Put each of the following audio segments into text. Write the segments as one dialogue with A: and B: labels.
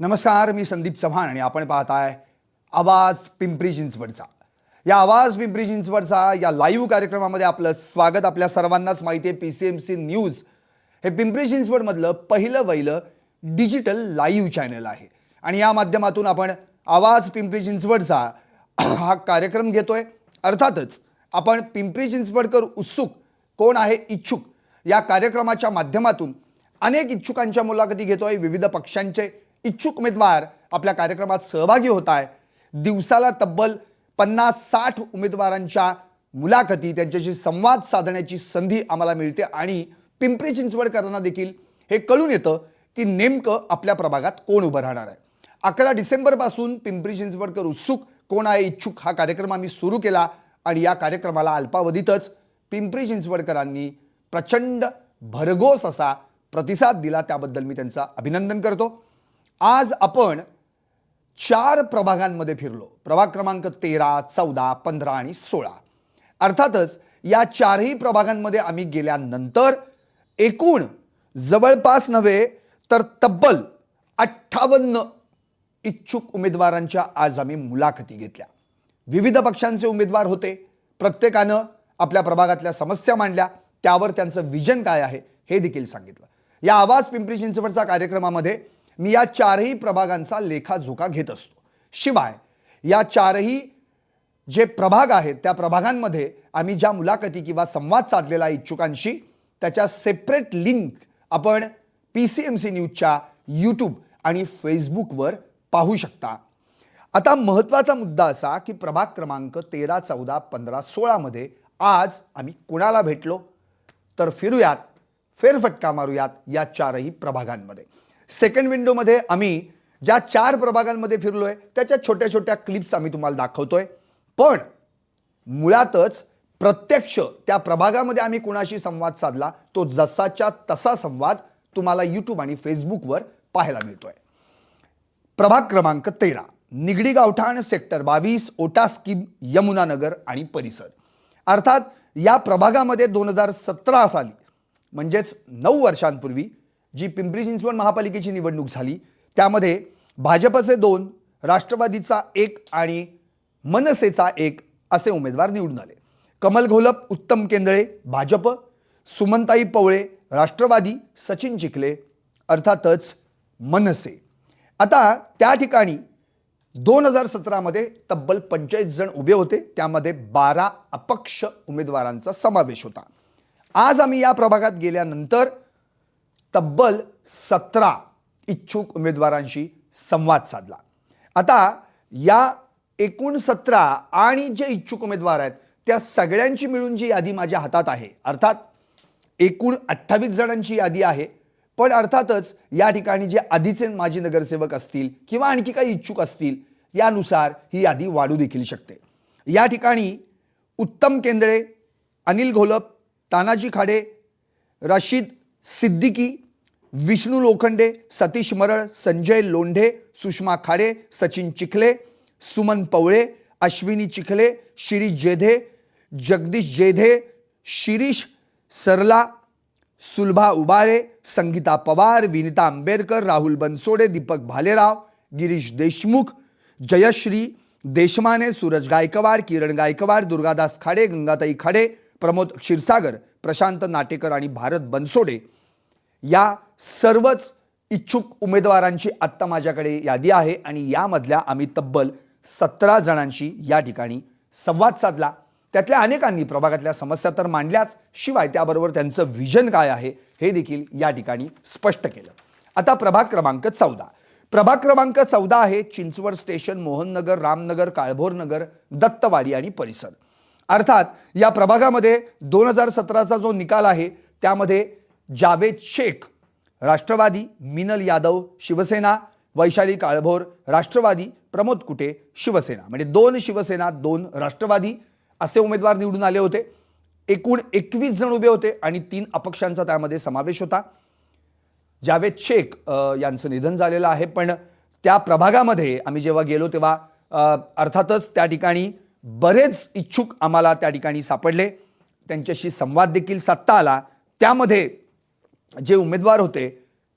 A: नमस्कार मी संदीप चव्हाण आणि आपण पाहताय आवाज पिंपरी चिंचवडचा. या आवाज पिंपरी चिंचवडचा या लाईव्ह कार्यक्रमामध्ये आपलं स्वागत आपल्या सर्वांनाच माहिती आहे P C M C news हे पिंपरी चिंचवडमधलं पहिलं वहिलं डिजिटल लाईव्ह चॅनल आहे. आणि या माध्यमातून आपण आवाज पिंपरी चिंचवडचा हा कार्यक्रम घेतोय. अर्थातच आपण पिंपरी चिंचवडकर उत्सुक कोण आहे? इच्छुक. या कार्यक्रमाच्या माध्यमातून अनेक इच्छुकांच्या मुलाखती घेतोय. विविध पक्षांचे इच्छुक उमेदवार आपल्या कार्यक्रमात सहभागी होत आहे. दिवसाला तब्बल पन्नास साठ उमेदवारांच्या मुलाखती त्यांच्याशी संवाद साधण्याची संधी आम्हाला मिळते आणि पिंपरी चिंचवडकरांना देखील हे कळून येतं की नेमकं आपल्या प्रभागात कोण उभं राहणार आहे. अकरा डिसेंबरपासून पिंपरी चिंचवडकर उत्सुक कोण आहे इच्छुक हा कार्यक्रम आम्ही सुरू केला आणि या कार्यक्रमाला अल्पावधीतच पिंपरी चिंचवडकरांनी प्रचंड भरघोस असा प्रतिसाद दिला. त्याबद्दल मी त्यांचा अभिनंदन करतो. आज आपण चार प्रभागांमध्ये फिरलो. प्रभाग क्रमांक तेरा चौदा पंधरा आणि सोळा. अर्थातच या चारही प्रभागांमध्ये आम्ही गेल्यानंतर एकूण जवळपास नव्हे तर तब्बल अठ्ठावन्न इच्छुक उमेदवारांच्या आज आम्ही मुलाखती घेतल्या. विविध पक्षांचे उमेदवार होते. प्रत्येकानं आपल्या प्रभागातल्या समस्या मांडल्या. त्यावर त्यांचं विजन काय आहे हे देखील सांगितलं. या आवाज पिंपरी चिंचवडचा कार्यक्रमामध्ये मी या चारही प्रभागांचा लेखाजोखा घेत असतो. शिवाय या चारही जे प्रभाग आहेत त्या प्रभागांमध्ये आम्ही ज्या मुलाखती किंवा संवाद साधलेला आहे इच्छुकांशी त्याच्या सेपरेट लिंक आपण पी सी एम सी न्यूजच्या यूट्यूब आणि फेसबुकवर पाहू शकता. आता महत्त्वाचा मुद्दा असा की प्रभाग क्रमांक तेरा चौदा पंधरा सोळामध्ये आज आम्ही कुणाला भेटलो? तर फिरूयात फेरफटका मारूयात या चारही प्रभागांमध्ये. सेकंड विंडोमध्ये आम्ही ज्या चार प्रभागांमध्ये फिरलोय त्याच्या छोट्या छोट्या क्लिप्स आम्ही तुम्हाला दाखवतोय. पण मुळातच प्रत्यक्ष त्या प्रभागामध्ये आम्ही कुणाशी संवाद साधला तो जसाच्या तसा संवाद तुम्हाला यूट्यूब आणि फेसबुकवर पाहायला मिळतोय. प्रभाग क्रमांक तेरा निगडी गावठाण सेक्टर बावीस ओटा स्कीम यमुनानगर आणि परिसर. अर्थात या प्रभागामध्ये दोन हजार सतरा साली म्हणजेच नऊ वर्षांपूर्वी जी पिंपरी चिंचवड महापालिकेची निवडणूक झाली त्यामध्ये भाजपचे दोन राष्ट्रवादीचा एक आणि मनसेचा एक असे उमेदवार निवडून आले. कमल घोलप उत्तम केंदळे भाजप सुमनताई पवळे राष्ट्रवादी सचिन चिखले अर्थातच मनसे. आता त्या ठिकाणी दोन हजार सतरामध्ये तब्बल पंचेचाळीस जण उभे होते त्यामध्ये बारा अपक्ष उमेदवारांचा समावेश होता. आज आम्ही या प्रभागात गेल्यानंतर तब्बल सतरा इच्छुक उमेदवारांशी संवाद साधला. आता या एकूण सतरा आणि जे इच्छुक उमेदवार आहेत त्या सगळ्यांची मिळून जी यादी माझ्या हातात आहे अर्थात एकूण अठ्ठावीस जणांची यादी आहे पण अर्थातच या ठिकाणी जे आधीचे माजी नगरसेवक असतील किंवा आणखी काही इच्छुक असतील यानुसार ही यादी वाढू देखील शकते. या ठिकाणी उत्तम केंद्रे अनिल घोलप तानाजी खाडे रशीद सिद्दीकी विष्णू लोखंडे सतीश मरळ संजय लोंढे सुषमा खाडे सचिन चिखले सुमन पवळे अश्विनी चिखले शिरीष जेधे जगदीश जेधे शिरीष सरला सुलभा उबाळे संगीता पवार विनिता आंबेडकर राहुल बनसोडे दीपक भालेराव गिरीश देशमुख जयश्री देशमाने सूरज गायकवाड किरण गायकवाड दुर्गादास खाडे गंगाताई खाडे प्रमोद क्षीरसागर प्रशांत नाटेकर आणि भारत बनसोडे या सर्वच इच्छुक उमेदवारांची आत्ता माझ्याकडे यादी आहे आणि यामधल्या आम्ही तब्बल सतरा जणांशी या ठिकाणी संवाद साधला. त्यातल्या अनेकांनी प्रभागातल्या समस्या तर मांडल्याच शिवाय त्याबरोबर त्यांचं व्हिजन काय आहे हे देखील या ठिकाणी स्पष्ट केलं. आता प्रभाग क्रमांक चौदा. प्रभाग क्रमांक चौदा आहे चिंचवड स्टेशन मोहननगर रामनगर काळभोरनगर दत्तवाडी आणि परिसर. अर्थात या प्रभागामध्ये दोन हजार सतराचा जो निकाल आहे त्यामध्ये जावेद शेख राष्ट्रवादी मिनल यादव शिवसेना वैशाली काळभोर राष्ट्रवादी प्रमोद कुटे शिवसेना. म्हणजे दोन शिवसेना दोन राष्ट्रवादी असे उमेदवार निवडून आले होते. एकूण एकवीस जण उभे होते आणि तीन अपक्षांचा त्यामध्ये समावेश होता. जावेद शेख यांचं निधन झालेलं आहे पण त्या प्रभागामध्ये आम्ही जेव्हा गेलो तेव्हा अर्थातच त्या ठिकाणी बरेच इच्छुक आम्हाला त्या ठिकाणी सापडले. त्यांच्याशी संवाद देखील साधता आला. त्यामध्ये जे उमेदवार होते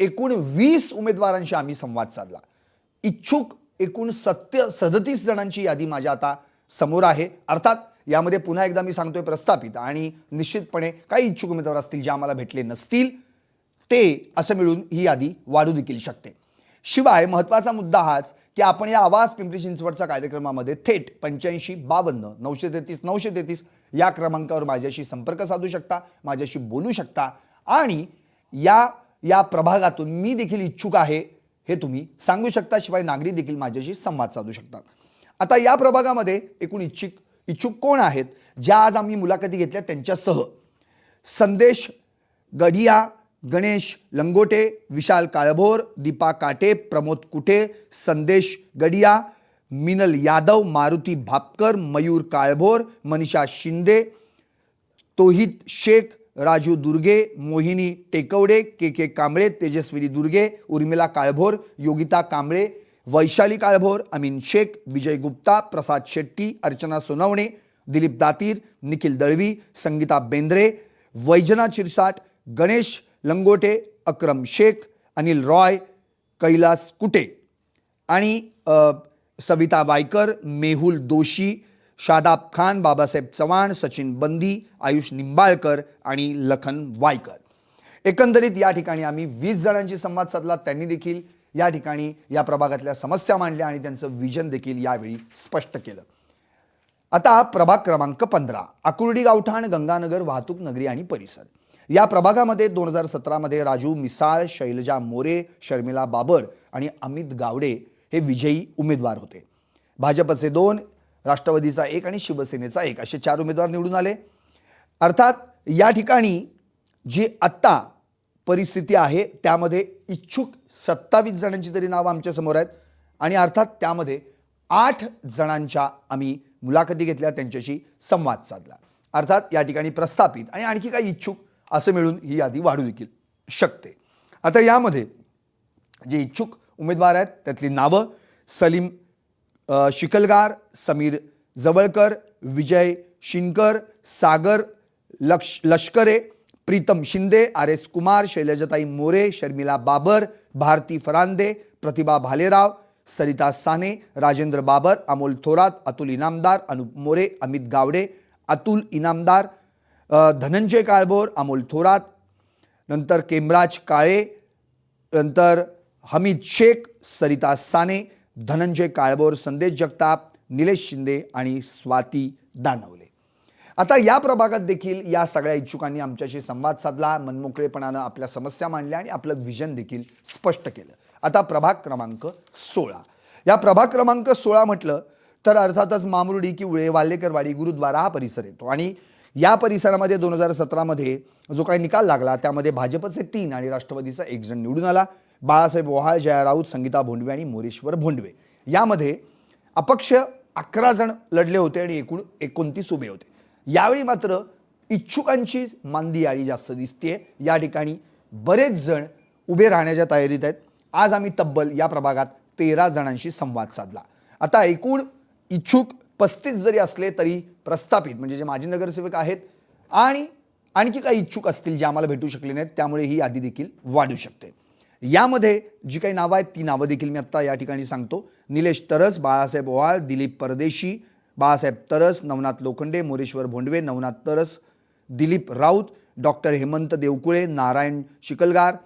A: एकूण वीस उमेदवारांशी आम्ही संवाद साधला. इच्छुक एकूण सत्य सदतीस जणांची यादी माझ्या आता समोर आहे. अर्थात यामध्ये पुन्हा एकदा मी सांगतोय प्रस्थापित आणि निश्चितपणे काही इच्छुक उमेदवार असतील जे आम्हाला भेटले नसतील ते असं मिळून ही यादी वाढू देखील शकते. शिवाय महत्त्वाचा मुद्दा हाच की आपण या आवाज पिंपरी चिंचवडच्या कार्यक्रमामध्ये थेट पंच्याऐंशी बावन्न नऊशे तेहतीस नऊशे तेहतीस या क्रमांकावर माझ्याशी संपर्क साधू शकता माझ्याशी बोलू शकता आणि या या प्रभागातून मी देखील इच्छुक आहे हे तुम्ही सांगू शकता शिवाय नागरिक देखील माझ्याशी संवाद साधू शकतात. आता या प्रभागामध्ये एकूण इच्छुक इच्छुक कोण आहेत? ज्या आज आम्ही मुलाखती घेतल्या त्यांच्यासह संदेश गडिया गणेश लंगोटे विशाल काळभोर दीपा काटे प्रमोद कुटे संदेश गडिया मिनल यादव मारुती भापकर मयूर काळभोर मनीषा शिंदे तोहित शेख राजू दुर्गे मोहिनी टेकवडे के के कांबळे तेजस्विनी दुर्गे उर्मिला काळभोर योगिता कांबळे वैशाली काळभोर अमीन शेख विजय गुप्ता प्रसाद शेट्टी अर्चना सोनवणे दिलीप दातीर निखिल दळवी संगीता बेंद्रे वैजना चिरसाट गणेश लंगोटे अक्रम शेख अनिल रॉय कैलास कुटे आणि सविता वायकर मेहुल दोशी शादाब खान बाबासाहेब चव्हाण सचिन बंदी आयुष निंबाळकर आणि लखन वायकर. एकंदरीत या ठिकाणी आम्ही वीस जणांशी संवाद साधला. त्यांनी देखील या ठिकाणी या प्रभागातल्या समस्या मांडल्या आणि त्यांचं विजन देखील यावेळी स्पष्ट केलं. आता प्रभाग क्रमांक पंधरा आकुर्डी गावठाण गंगानगर वाहतूक नगरी आणि परिसर. या प्रभागामध्ये दोन हजार सतरामध्ये राजू मिसाळ शैलजा मोरे शर्मिला बाबर आणि अमित गावडे हे विजयी उमेदवार होते. भाजपचे दोन राष्ट्रवादीचा एक आणि शिवसेनेचा एक असे चार उमेदवार निवडून आले. अर्थात या ठिकाणी जी आत्ता परिस्थिती आहे त्यामध्ये इच्छुक सत्तावीस जणांची तरी नावं आमच्यासमोर आहेत आणि अर्थात त्यामध्ये आठ जणांच्या आम्ही मुलाखती घेतल्या त्यांच्याशी संवाद साधला. अर्थात या ठिकाणी प्रस्थापित आणि आणखी काही इच्छुक असं मिळून ही यादी वाढू देखील शकते. आता यामध्ये जे इच्छुक उमेदवार आहेत त्यातली नावं सलीम शिकलगार समीर जवळकर विजय शिनकर सागर लक्ष लष्करे प्रीतम शिंदे आर एस कुमार शैलजाताई मोरे शर्मिला बाबर भारती फरांदे प्रतिभा भालेराव सरिता साने राजेंद्र बाबर अमोल थोरात अतुल इनामदार अनुप मोरे अमित गावडे अतुल इनामदार धनंजय काळभोर अमोल थोरात नंतर केमराज काळे नंतर हमीद शेख सरिता साने धनंजय काळभोर संदेश जगताप निलेश शिंदे आणि स्वाती दानवले. आता या प्रभागात देखील या सगळ्या इच्छुकांनी आमच्याशी संवाद साधला. मनमोकळेपणानं आपल्या समस्या मांडल्या आणि आपलं विजन देखील स्पष्ट केलं. आता प्रभाग क्रमांक सोळा. या प्रभाग क्रमांक सोळा म्हटलं तर अर्थातच मामुर्डी किवळे वाल्लेकरवाडी गुरुद्वारा हा परिसर येतो. आणि या परिसरामध्ये दोन हजार सतरामध्ये जो काही निकाल लागला त्यामध्ये भाजपचे तीन आणि राष्ट्रवादीचा एक जण निवडून आला. बाळासाहेब ओहाळ जया राऊत संगीता भोंडवे आणि मोरेश्वर भोंडवे. यामध्ये अपक्ष अकरा जण लढले होते आणि एकूण एकोणतीस उभे होते. यावेळी मात्र इच्छुकांची मांदी आळी जास्त दिसते या ठिकाणी बरेच जण उभे राहण्याच्या तयारीत आहेत. आज आम्ही तब्बल या प्रभागात तेरा जणांशी संवाद साधला. आता एकूण इच्छुक पस्तीस जरी असले तरी प्रस्थापित म्हणजे जे माजी नगरसेवक आहेत आणि आणखी काही इच्छुक असतील जे आम्हाला भेटू शकले नाहीत त्यामुळे ही यादी देखील वाढू शकते. यामध्ये जी काही नावं आहेत ती नावं देखील मी आत्ता या ठिकाणी सांगतो. निलेश तरस बाळासाहेब ओवाळ दिलीप परदेशी बाळासाहेब तरस नवनाथ लोखंडे मोरेश्वर भोंडवे नवनाथ तरस दिलीप राऊत डॉक्टर हेमंत देवकुळे नारायण शिकलगार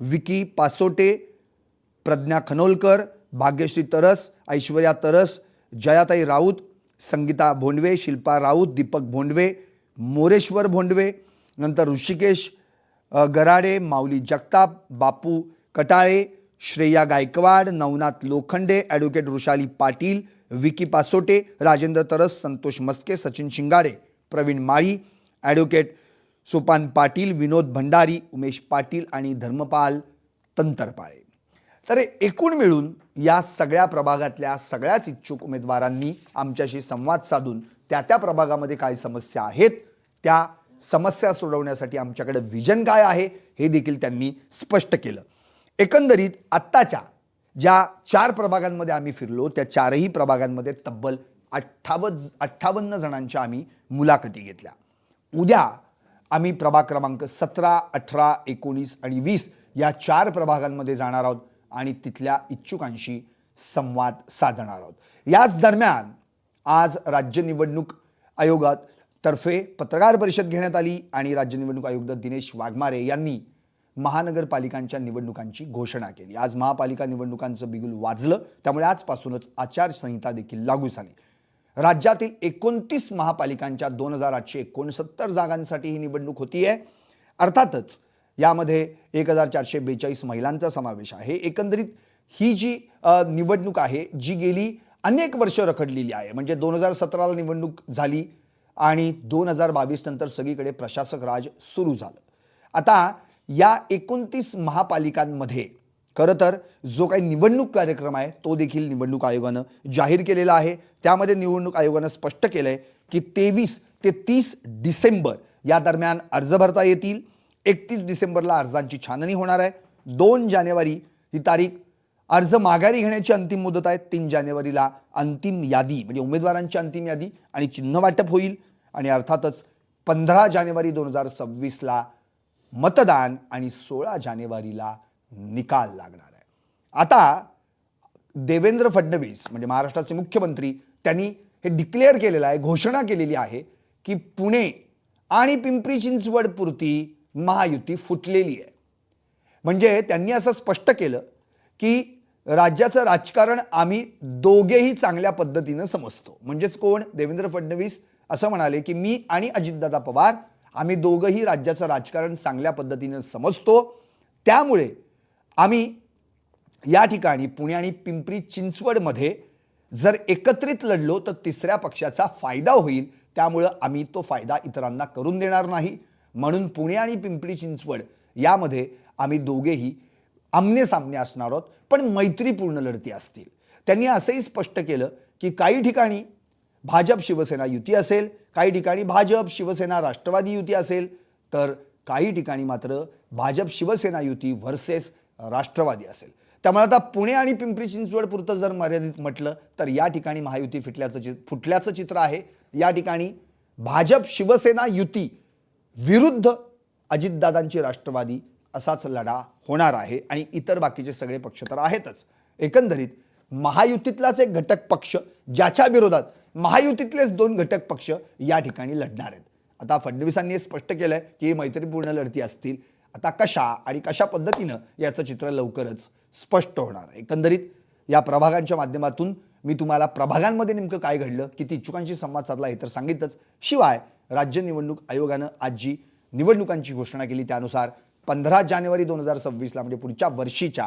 A: विकी पासोटे प्रज्ञा खनोलकर भाग्यश्री तरस ऐश्वर्या तरस जयाताई राऊत संगीता भोंडवे शिल्पा राऊत दीपक भोंडवे मोरेश्वर भोंडवे नंतर ऋषिकेश गराडे माऊली जगताप बापू कटाळे श्रेया गायकवाड नवनाथ लोखंडे ॲडव्होकेट वृषाली पाटील विकी पासोटे राजेंद्र तरस संतोष मस्के सचिन शिंगाडे प्रवीण माळी ॲडव्होकेट सोपान पाटील विनोद भंडारी उमेश पाटील आणि धर्मपाल तंतरपाळे. तर एकूण मिळून या सगळ्या प्रभागातल्या सगळ्याच इच्छुक उमेदवारांनी आमच्याशी संवाद साधून त्या त्या प्रभागामध्ये काय समस्या आहेत त्या समस्या सोडवण्यासाठी आमच्याकडे विजन काय आहे हे देखील त्यांनी स्पष्ट केलं. एकंदरीत आत्ताच्या ज्या चार प्रभागांमध्ये आम्ही फिरलो त्या चारही प्रभागांमध्ये तब्बल अठ्ठावन्न अठ्ठावन्न जणांच्या आम्ही मुलाखती घेतल्या. उद्या आम्ही प्रभाग क्रमांक सतरा अठरा एकोणीस आणि वीस या चार प्रभागांमध्ये जाणार आहोत. आणि तिथल्या इच्छुकांशी संवाद साधणार आहोत. याच दरम्यान आज राज्य निवडणूक आयोगात तर्फे पत्रकार परिषद घेण्यात आली आणि राज्य निवडणूक आयुक्त दिनेश वाघमारे यांनी महानगरपालिकांच्या निवडणुकांची घोषणा केली. आज महापालिका निवडणुकांचं बिगुल वाजलं त्यामुळे आजपासूनच आचारसंहिता देखील लागू झाली. राज्यातील एकोणतीस महापालिकांच्या दोन हजार आठशे एकोणसत्तर जागांसाठी ही निवडणूक होती आहे अर्थातच यामध्ये एक हजार चारशे बेचाळीस महिलांचा समावेश आहे. एकंदरीत ही जी निवडणूक आहे जी गेली अनेक वर्ष रखडलेली आहे. म्हणजे दोन हजार सतराला निवडणूक झाली आणि दोन हजार बावीस नंतर सगळीकडे प्रशासक राज सुरू झालं. आता या एकोणतीस महापालिकांमध्ये खरं तर जो काही निवडणूक कार्यक्रम आहे तो देखील निवडणूक आयोगानं जाहीर केलेला आहे. त्यामध्ये निवडणूक आयोगानं स्पष्ट केलं आहे की तेवीस ते तीस डिसेंबर या दरम्यान अर्ज भरता येतील. एकतीस डिसेंबरला अर्जांची छाननी होणार आहे. दोन जानेवारी ही तारीख. अर्ज माघारी घेण्याची अंतिम मुदत आहे. तीन जानेवारीला अंतिम यादी म्हणजे उमेदवारांची अंतिम यादी आणि चिन्ह वाटप होईल. आणि अर्थातच पंधरा जानेवारी दोन हजार सव्वीसला मतदान आणि सोळा जानेवारीला निकाल लागणार आहे. आता देवेंद्र फडणवीस म्हणजे महाराष्ट्राचे मुख्यमंत्री त्यांनी हे डिक्लेअर केलेलं आहे घोषणा केलेली आहे की पुणे आणि पिंपरी चिंचवडपुरती महायुती फुटलेली आहे. म्हणजे त्यांनी असं स्पष्ट केलं की राज्याचं राजकारण आम्ही दोघेही चांगल्या पद्धतीनं समजतो. म्हणजेच कोण? देवेंद्र फडणवीस असं म्हणाले की मी आणि अजितदादा पवार आम्ही दोघंही राज्याचं राजकारण चांगल्या पद्धतीनं समजतो. त्यामुळे आम्ही या ठिकाणी पुणे आणि पिंपरी चिंचवडमध्ये जर एकत्रित लढलो तर तिसऱ्या पक्षाचा फायदा होईल. त्यामुळं आम्ही तो फायदा इतरांना करून देणार नाही. म्हणून पुणे आणि पिंपरी चिंचवड यामध्ये आम्ही दोघेही आमने सामने असणार आहोत पण मैत्रीपूर्ण लढती असतील. त्यांनी असंही स्पष्ट केलं की काही ठिकाणी भाजप शिवसेना युती असेल काही ठिकाणी भाजप शिवसेना राष्ट्रवादी युती असेल तर काही ठिकाणी मात्र भाजप शिवसेना युती व्हर्सेस राष्ट्रवादी असेल. त्यामुळे आता पुणे आणि पिंपरी चिंचवड पुरतं जर मर्यादित म्हटलं तर या ठिकाणी महायुती फिटल्याचं चित्र फुटल्याचं चित्र आहे. या ठिकाणी भाजप शिवसेना युती विरुद्ध अजितदादांची राष्ट्रवादी असाच लढा होणार आहे आणि इतर बाकीचे सगळे पक्ष तर आहेतच. एकंदरीत महायुतीतलाच एक घटक पक्ष ज्याच्या विरोधात महायुतीतलेच दोन घटक पक्ष या ठिकाणी लढणार आहेत. आता फडणवीसांनी हे स्पष्ट केलंय की मैत्रीपूर्ण लढती असतील. आता कशा आणि कशा पद्धतीनं याचं चित्र लवकरच स्पष्ट होणार आहे. एकंदरीत या प्रभागांच्या माध्यमातून मी तुम्हाला प्रभागांमध्ये नेमकं काय घडलं किती इच्छुकांशी संवाद साधला हे तर सांगितलंच. शिवाय राज्य निवडणूक आयोगानं आज जी निवडणुकांची घोषणा केली. त्यानुसार पंधरा जानेवारी दोन हजार सव्वीसला म्हणजे पुढच्या वर्षीच्या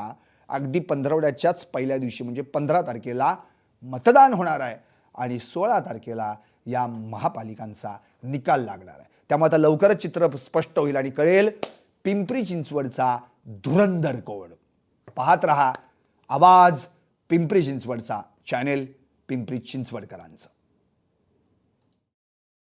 A: अगदी पंधरवड्याच्याच पहिल्या दिवशी म्हणजे पंधरा तारखेला मतदान होणार आहे आणि सोळा तारखेला या महापालिकांचा निकाल लागणार आहे. त्यामुळे आता लवकरच चित्र स्पष्ट होईल आणि कळेल पिंपरी चिंचवडचा धुरंधर कोण. पाहत रहा आवाज पिंपरी चिंचवडचा चॅनेल पिंपरी चिंचवडकरांचं.